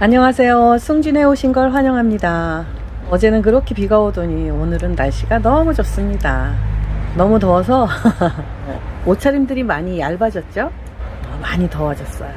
안녕하세요. 승진에 오신 걸 환영합니다. 어제는 그렇게 비가 오더니 오늘은 날씨가 너무 좋습니다. 너무 더워서 옷차림들이 많이 얇아졌죠? 어, 많이 더워졌어요.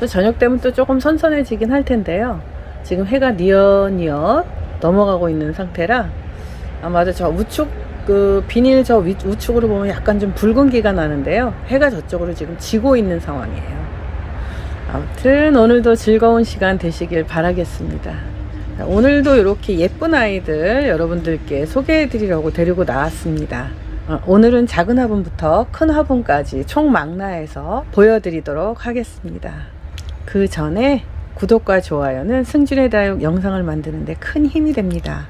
또 저녁 되면 또 조금 선선해지긴 할 텐데요. 지금 해가 니엇니엇 넘어가고 있는 상태라 아마도 저 우측 그 비닐 저 위- 우측으로 보면 약간 좀 붉은 기가 나는데요. 해가 저쪽으로 지금 지고 있는 상황이에요. 아무튼 오늘도 즐거운 시간 되시길 바라겠습니다. 자, 오늘도 이렇게 예쁜 아이들 여러분들께 소개해 드리려고 데리고 나왔습니다. 어, 오늘은 작은 화분부터 큰 화분까지 총 망라해서 보여드리도록 하겠습니다. 그 전에 구독과 좋아요는 승준의 다육 영상을 만드는데 큰 힘이 됩니다.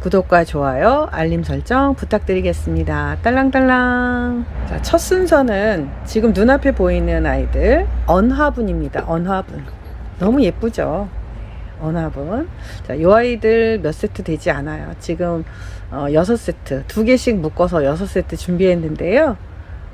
구독과 좋아요, 알림 설정 부탁드리겠습니다. 딸랑딸랑. 자, 첫 순서는 지금 눈앞에 보이는 아이들, 언화분입니다. 언화분. 너무 예쁘죠? 언화분. 자, 요 아이들 몇 세트 되지 않아요. 지금, 어, 6세트, 두 개씩 묶어서 6세트 준비했는데요.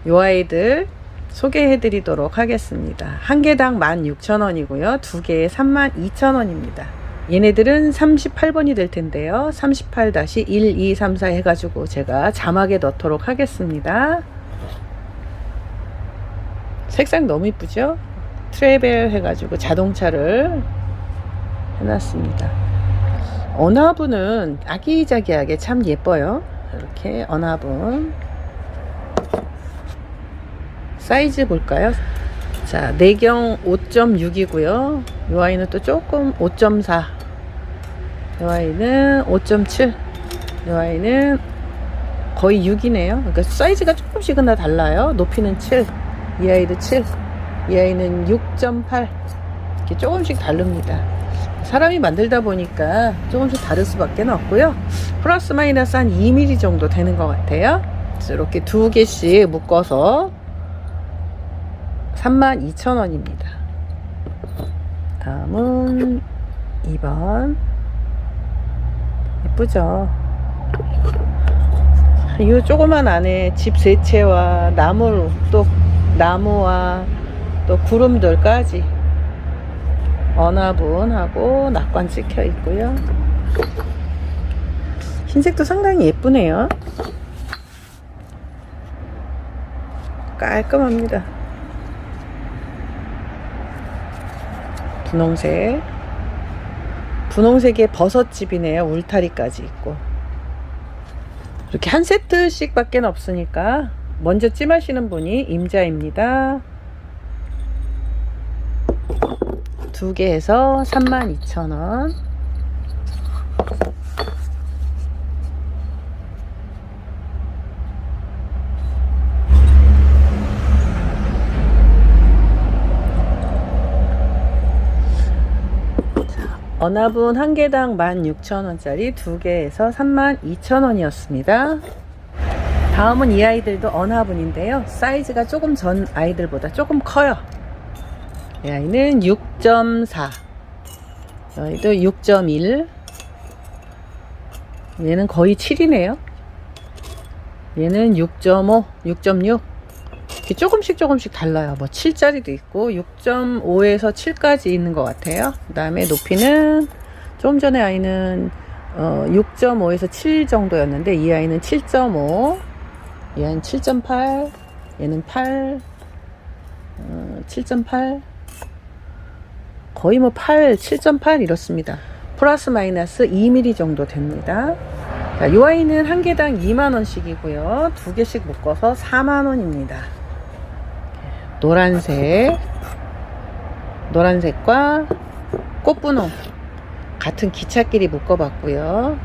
요 아이들 소개해 드리도록 하겠습니다. 한 개당 16,000원이고요. 두 개에 32,000원입니다. 얘네들은 38번이 될 텐데요. 38-1234 해가지고 제가 자막에 넣도록 하겠습니다. 색상 너무 이쁘죠? 트레벨 해가지고 자동차를 해놨습니다. 언화분은 아기자기하게 참 예뻐요. 이렇게 언화분. 사이즈 볼까요? 자, 내경 5.6이고요. 이 아이는 또 조금 5.4. 이 아이는 5.7. 이 아이는 거의 6이네요. 그러니까 사이즈가 조금씩은 다 달라요. 높이는 7. 이 아이도 7. 이 아이는 6.8. 이렇게 조금씩 다릅니다. 사람이 만들다 보니까 조금씩 다를 수밖에 없고요. 플러스 마이너스 한 2mm 정도 되는 것 같아요. 이렇게 두 개씩 묶어서 32,000원입니다. 다음은 2번. 예쁘죠? 이 조그만 안에 집 세 채와 나무, 또 나무와 또 구름들까지 언화분하고 낙관 찍혀 있고요. 흰색도 상당히 예쁘네요. 깔끔합니다. 분홍색. 분홍색의 버섯집이네요. 울타리까지 있고. 이렇게 한 세트씩 밖에 없으니까 먼저 찜하시는 분이 임자입니다. 두 개에서 32,000원. 언화분 한 개당 16,000원짜리 두 개에서 32,000원이었습니다. 다음은 이 아이들도 언화분인데요. 사이즈가 조금 전 아이들보다 조금 커요. 이 아이는 6.4. 여기도 6.1. 얘는 거의 7이네요. 얘는 6.5, 6.6. 이렇게 조금씩 조금씩 달라요. 뭐 7짜리도 있고 6.5에서 7까지 있는 것 같아요. 그 다음에 높이는 조금 전에 아이는 어, 6.5에서 7 정도였는데 이 아이는 7.5, 이 아이는 7.8, 얘는 8, 어, 7.8, 거의 뭐 8, 7.8 이렇습니다. 플러스 마이너스 2mm 정도 됩니다. 자, 이 아이는 한 개당 2만원씩이고요. 두 개씩 묶어서 4만원입니다. 노란색, 노란색과 꽃분홍 같은 기찻길이 묶어봤고요.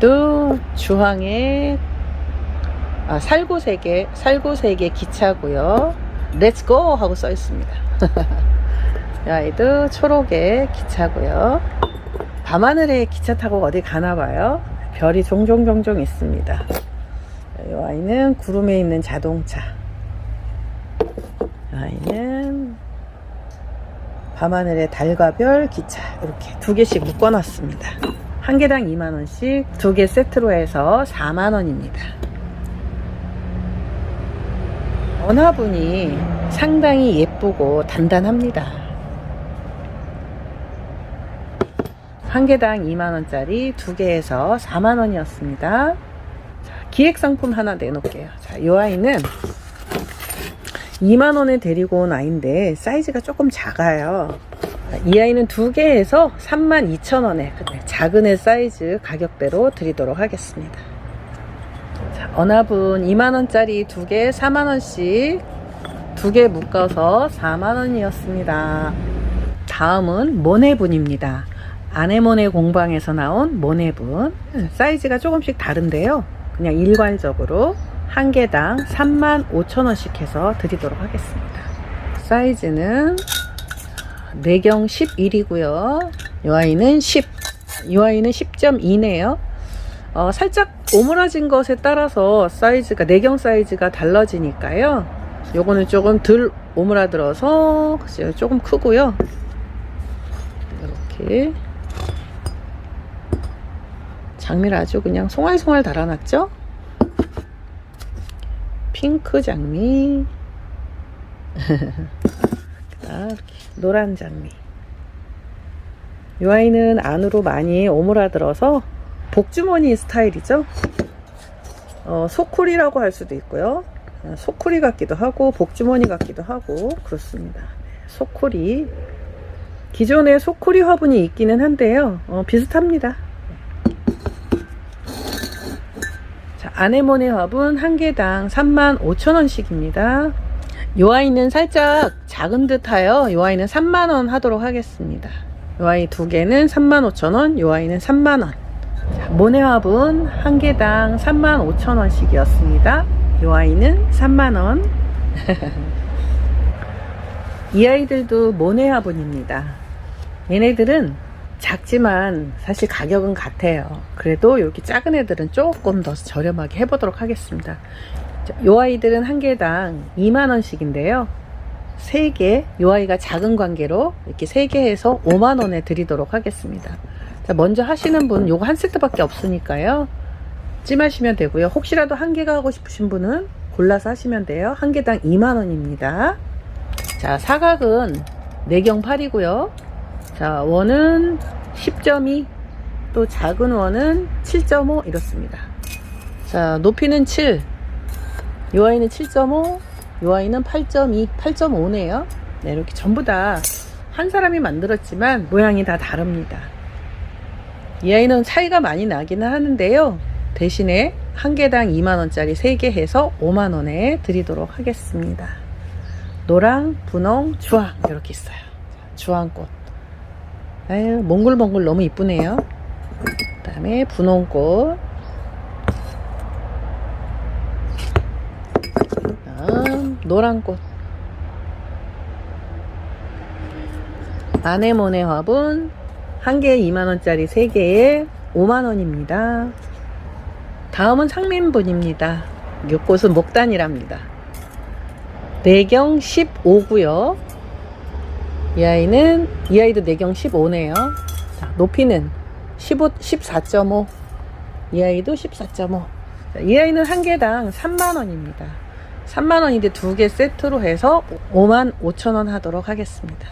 또 주황의 아, 살구색의 살구색의 기차고요. Go 하고 써 있습니다. 이 아이도 초록의 기차고요. 밤하늘에 기차 타고 어디 가나 봐요. 별이 종종 종종 있습니다. 이 아이는 구름에 있는 자동차. 이 아이는 밤하늘의 달과 별 기차 이렇게 두 개씩 묶어 놨습니다. 한 개당 2만 원씩 두 개 세트로 해서 4만 원입니다. 원화분이 상당히 예쁘고 단단합니다. 한 개당 2만원짜리 두 개에서 4만원이었습니다. 기획 상품 하나 내놓을게요. 자, 이 아이는 2만원에 데리고 온 아이인데 사이즈가 조금 작아요. 이 아이는 두 개에서 32,000원에 작은 애 사이즈 가격대로 드리도록 하겠습니다. 자, 어나분 2만원짜리 두 개 4만원씩 두 개 묶어서 4만원이었습니다. 다음은 모네분입니다. 아네모네 공방에서 나온 모네분. 사이즈가 조금씩 다른데요. 그냥 일괄적으로 한 개당 35,000원씩 해서 드리도록 하겠습니다. 사이즈는 4경 11이고요. 이 아이는 10. 이 아이는 10.2네요. 어, 살짝 오므라진 것에 따라서 사이즈가 4경 사이즈가 달라지니까요. 요거는 조금 덜 오므라들어서 조금 크고요. 이렇게 장미를 아주 그냥 송알송알 달아놨죠? 핑크 장미. 노란 장미. 이 아이는 안으로 많이 오므라들어서 복주머니 스타일이죠? 어, 소쿠리라고 할 수도 있고요. 어, 소쿠리 같기도 하고 복주머니 같기도 하고 그렇습니다. 소쿠리. 기존에 소쿠리 화분이 있기는 한데요. 어, 비슷합니다 아네모네 화분 한 개당 35,000원씩입니다. 요 아이는 살짝 작은 듯하여 요 아이는 3만원 하도록 하겠습니다. 요 아이 두 개는 35,000원, 요 아이는 3만원. 자, 모네 화분 한 개당 35,000원씩이었습니다. 요 아이는 3만원. 이 아이들도 모네 화분입니다. 얘네들은 작지만 사실 가격은 같아요. 그래도 여기 작은 애들은 조금 더 저렴하게 해보도록 하겠습니다. 이 아이들은 한 개당 2만원씩 인데요. 3개, 이 아이가 작은 관계로 이렇게 3개 해서 5만원에 드리도록 하겠습니다. 자, 먼저 하시는 분 요거 한 세트밖에 없으니까요. 찜하시면 되고요. 혹시라도 한 개가 하고 싶으신 분은 골라서 하시면 돼요. 한 개당 2만원입니다. 자, 사각은 4경 8이고요. 자, 원은 10.2, 또 작은 원은 7.5 이렇습니다. 자, 높이는 7, 이 아이는 7.5, 이 아이는 8.2, 8.5네요. 네, 이렇게 전부 다 한 사람이 만들었지만 모양이 다 다릅니다. 이 아이는 차이가 많이 나기는 하는데요. 대신에 한 개당 2만원짜리 3개 해서 5만원에 드리도록 하겠습니다. 노랑, 분홍, 주황 이렇게 있어요. 주황꽃. 아유, 몽글몽글 너무 이쁘네요. 그 다음에 분홍꽃. 다음, 노란꽃. 아네모네 화분. 한 개에 2만원짜리 3개에 5만원입니다. 다음은 상민분입니다. 이 꽃은 목단이랍니다. 내경 15고요. 이 아이는 이 아이도 내경 15네요. 자, 높이는 15 14.5. 이 아이도 14.5. 자, 이 아이는 한 개당 3만 원입니다. 3만 원인데 두 개 세트로 해서 5만 5천 원 하도록 하겠습니다.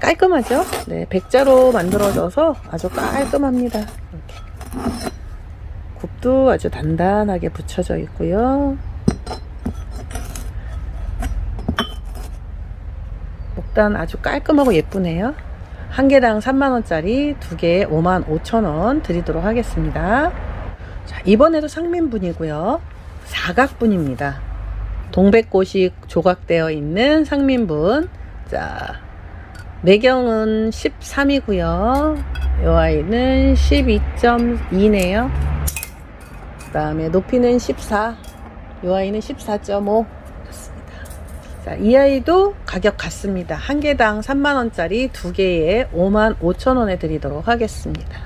깔끔하죠? 네, 백자로 만들어져서 아주 깔끔합니다. 이렇게. 굽도 아주 단단하게 붙여져 있고요. 목단 아주 깔끔하고 예쁘네요. 한 개당 3만원짜리 두 개에 5만 5천원 드리도록 하겠습니다. 자, 이번에도 상민분이고요. 사각분입니다. 동백꽃이 조각되어 있는 상민분. 자, 내경은 13이고요. 이 아이는 12.2네요. 그 다음에 높이는 14. 이 아이는 14.5. 자, 이 아이도 가격 같습니다. 한 개당 3만원짜리 두 개에 5만 5천원에 드리도록 하겠습니다.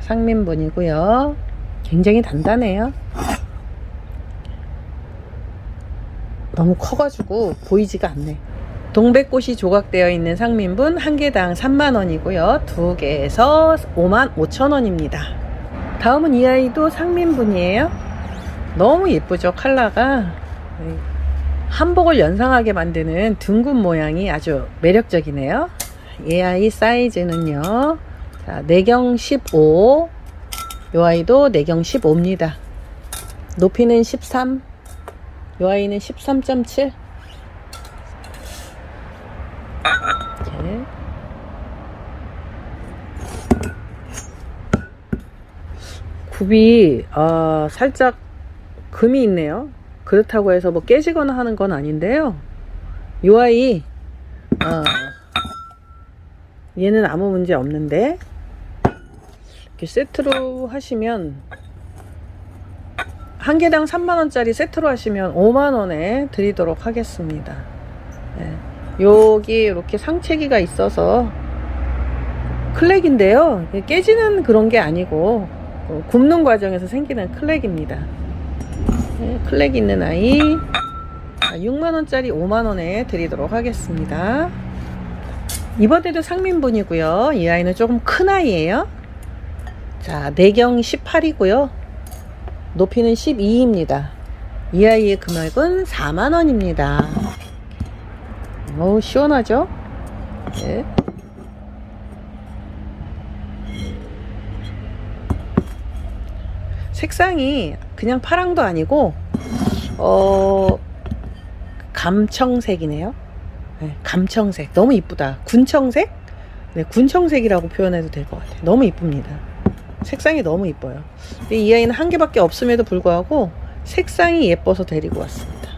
상민분이고요. 굉장히 단단해요. 너무 커가지고 보이지가 않네. 동백꽃이 조각되어 있는 상민분 한 개당 3만원이고요. 두 개에서 5만 5천원입니다. 다음은 이 아이도 상민분이에요. 너무 예쁘죠, 컬러가. 한복을 연상하게 만드는 둥근 모양이 아주 매력적이네요. 이 아이 사이즈는요. 자, 내경 15. 요 아이도 내경 15입니다. 높이는 13. 요 아이는 13.7. 이렇게. 굽이 아, 살짝 금이 있네요. 그렇다고 해서 뭐 깨지거나 하는 건 아닌데요. 요 아이 어, 얘는 아무 문제 없는데 이렇게 세트로 하시면 한 개당 3만원짜리 세트로 하시면 5만원에 드리도록 하겠습니다. 네. 여기 이렇게 상체기가 있어서 클렉인데요. 깨지는 그런 게 아니고 어, 굽는 과정에서 생기는 클렉입니다. 네, 클렉 있는 아이 6만원짜리 5만원에 드리도록 하겠습니다. 이번에도 상민분이고요. 이 아이는 조금 큰 아이예요. 자, 내경 18이고요. 높이는 12입니다. 이 아이의 금액은 4만원입니다. 어우, 시원하죠? 네. 색상이 그냥 파랑도 아니고, 어, 감청색이네요. 네, 감청색. 너무 이쁘다. 군청색? 네, 군청색이라고 표현해도 될 것 같아요. 너무 이쁩니다. 색상이 너무 이뻐요. 이 아이는 한 개밖에 없음에도 불구하고 색상이 예뻐서 데리고 왔습니다.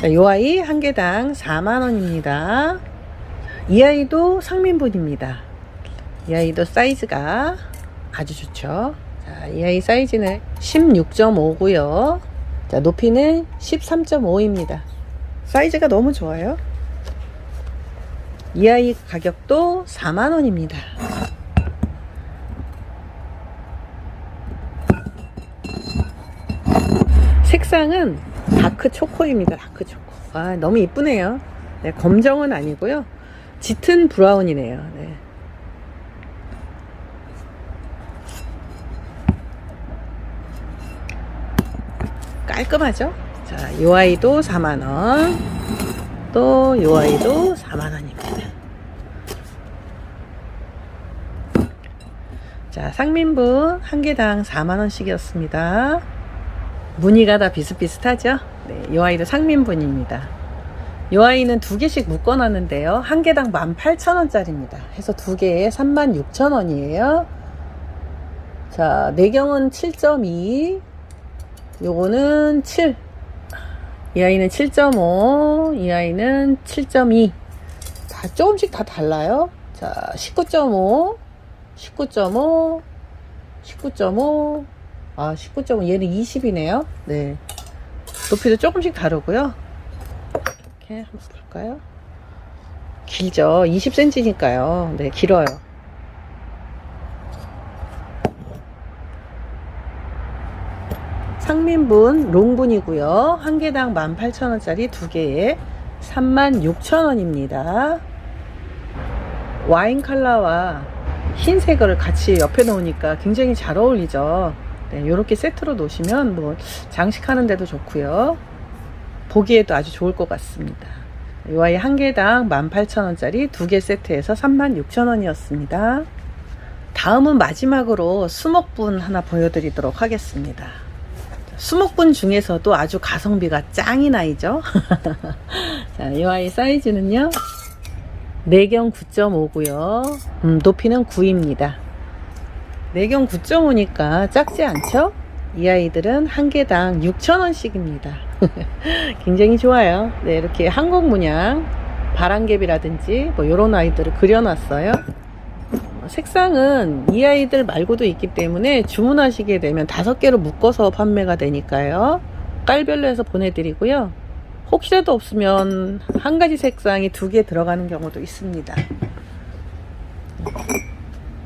자, 이 아이 한 개당 4만 원입니다. 이 아이도 상민분입니다. 이 아이도 사이즈가 아주 좋죠. 자, 이 아이 사이즈는 16.5고요. 자, 높이는 13.5입니다. 사이즈가 너무 좋아요. 이 아이 가격도 4만원입니다. 색상은 다크 초코입니다. 다크 초코. 아, 너무 이쁘네요. 네, 검정은 아니고요. 짙은 브라운이네요. 네. 깔끔하죠? 자, 요 아이도 4만원. 또, 요 아이도 4만원입니다. 자, 상민분 한 개당 4만원씩이었습니다. 무늬가 다 비슷비슷하죠? 네, 이 아이도 상민분입니다. 이 아이는 두 개씩 묶어놨는데요. 한 개당 18,000원짜리입니다. 해서 두 개에 36,000원이에요. 자, 내경은 7.2. 요거는 7. 이 아이는 7.5. 이 아이는 7.2. 다 조금씩 다 달라요. 자, 19.5. 19.5. 19.5. 아, 19.5. 얘는 20이네요. 네. 높이도 조금씩 다르고요. 이렇게 한번 볼까요? 길죠. 20cm니까요. 네, 길어요. 상민분, 롱분이고요. 한 개당 18,000원짜리 두 개에 36,000원입니다. 와인 컬러와 흰색 을 같이 옆에 놓으니까 굉장히 잘 어울리죠. 네, 이렇게 세트로 놓으시면 뭐 장식하는 데도 좋고요. 보기에도 아주 좋을 것 같습니다. 이 아이 한 개당 18,000원짜리 두 개 세트에서 36,000원이었습니다. 다음은 마지막으로 수목분 하나 보여드리도록 하겠습니다. 수목분 중에서도 아주 가성비가 짱인 아이죠. 자, 이 아이 사이즈는요. 내경 9.5고요. 음, 높이는 9입니다. 내경 9.5니까 작지 않죠? 이 아이들은 한 개당 6,000원씩입니다. 굉장히 좋아요. 네, 이렇게 한국 문양, 바람개비라든지 뭐 이런 아이들을 그려놨어요. 색상은 이 아이들 말고도 있기 때문에 주문하시게 되면 다섯 개로 묶어서 판매가 되니까요. 깔별로 해서 보내드리고요. 혹시라도 없으면 한 가지 색상이 두 개 들어가는 경우도 있습니다.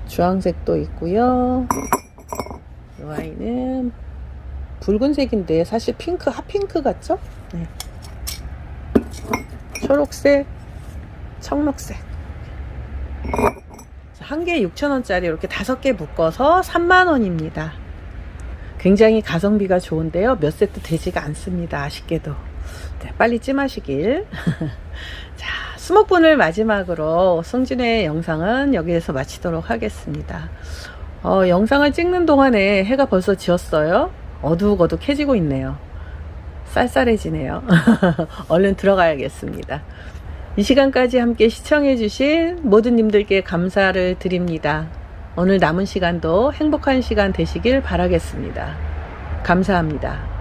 주황색도 있고요. 이 아이는 붉은색인데 사실 핑크, 핫핑크 같죠? 네. 초록색, 청록색. 한 개에 6,000원짜리 이렇게 다섯 개 묶어서 3만원입니다. 굉장히 가성비가 좋은데요. 몇 세트 되지가 않습니다. 아쉽게도. 네, 빨리 찜하시길. 자, 수목분을 마지막으로 송진의 영상은 여기에서 마치도록 하겠습니다. 어, 영상을 찍는 동안에 해가 벌써 지었어요. 어둑어둑해지고 있네요. 쌀쌀해지네요. 얼른 들어가야겠습니다. 이 시간까지 함께 시청해 주신 모든 님들께 감사를 드립니다. 오늘 남은 시간도 행복한 시간 되시길 바라겠습니다. 감사합니다.